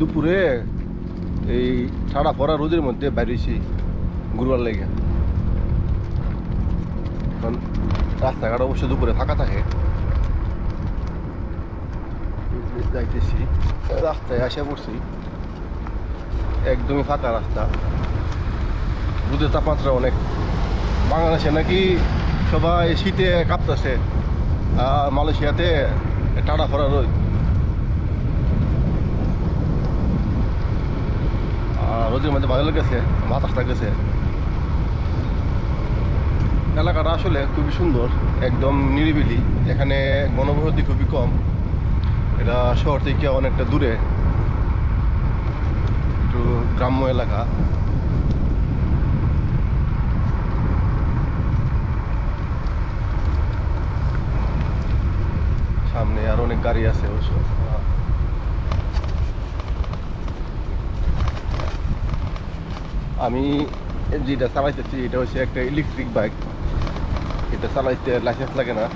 দুপুরে এই ঠাড়া ফরা রোদের মধ্যে বাইরেছি ঘুরবার লেগে। এখন রাস্তাঘাট অবশ্য দুপুরে ফাঁকা থাকে। যাইতেছি, রাস্তায় আসা পড়ছি। একদমই ফাঁকা রাস্তা। রোদের তাপমাত্রা অনেক। বাংলাদেশে নাকি সবাই শীতে কাঁপতেছে। আর মালয়েশিয়াতে টাটা ফরা রোদ। ভালো লেগেছে বাতাসটা গেছে। এলাকাটা আসলে খুবই সুন্দর, একদম নিরিবিলি। এখানে গণবসতি খুবই কম। এটা শহর থেকে অনেকটা দূরে। একটু গ্রাম্য এলাকা। সামনে আর অনেক গাড়ি আছে অবশ্য। আমি যেটা চালাইতেছি, এটা হচ্ছে একটা ইলেকট্রিক বাইক এটা চালাইতে লাইসেন্স লাগে না।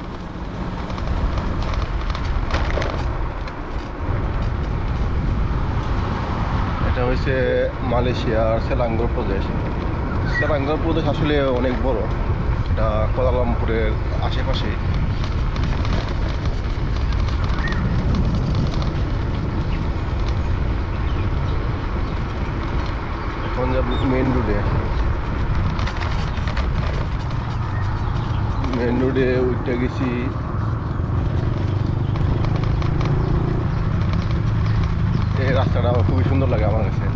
এটা হচ্ছে মালয়েশিয়ার সেলাঙ্গর প্রদেশ। সেলাঙ্গর প্রদেশ আসলে অনেক বড়। এটা কোয়ালালামপুরের আশেপাশে। মেইন মেন রোডে মেন রোডে উঠতে গেছি এই রাস্তাটা খুবই সুন্দর লাগে আমার কাছে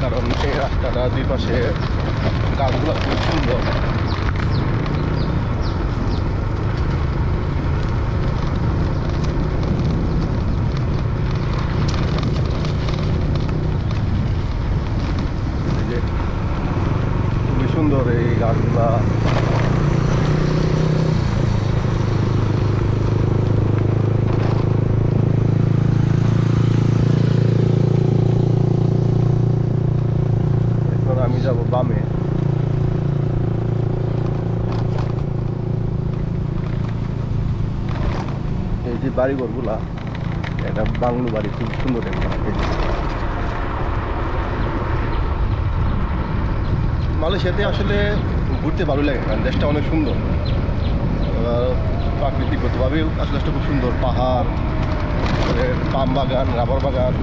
কারণ এই রাস্তাটা দুই পাশে গাছগুলো খুব সুন্দর এই যে খুবই সুন্দর এই গাছগুলা। আমি যাব বামে। এই যে এটা বাংলো বাড়ি খুব সুন্দর একটা এই যে। মালয়েশিয়াতে আসলে ঘুরতে ভালো লাগে, কারণ দেশটা অনেক সুন্দর। প্রাকৃতিকগতভাবে আসলে দেশটা খুব সুন্দর। পাহাড় পাম বাগান, রাবার বাগান।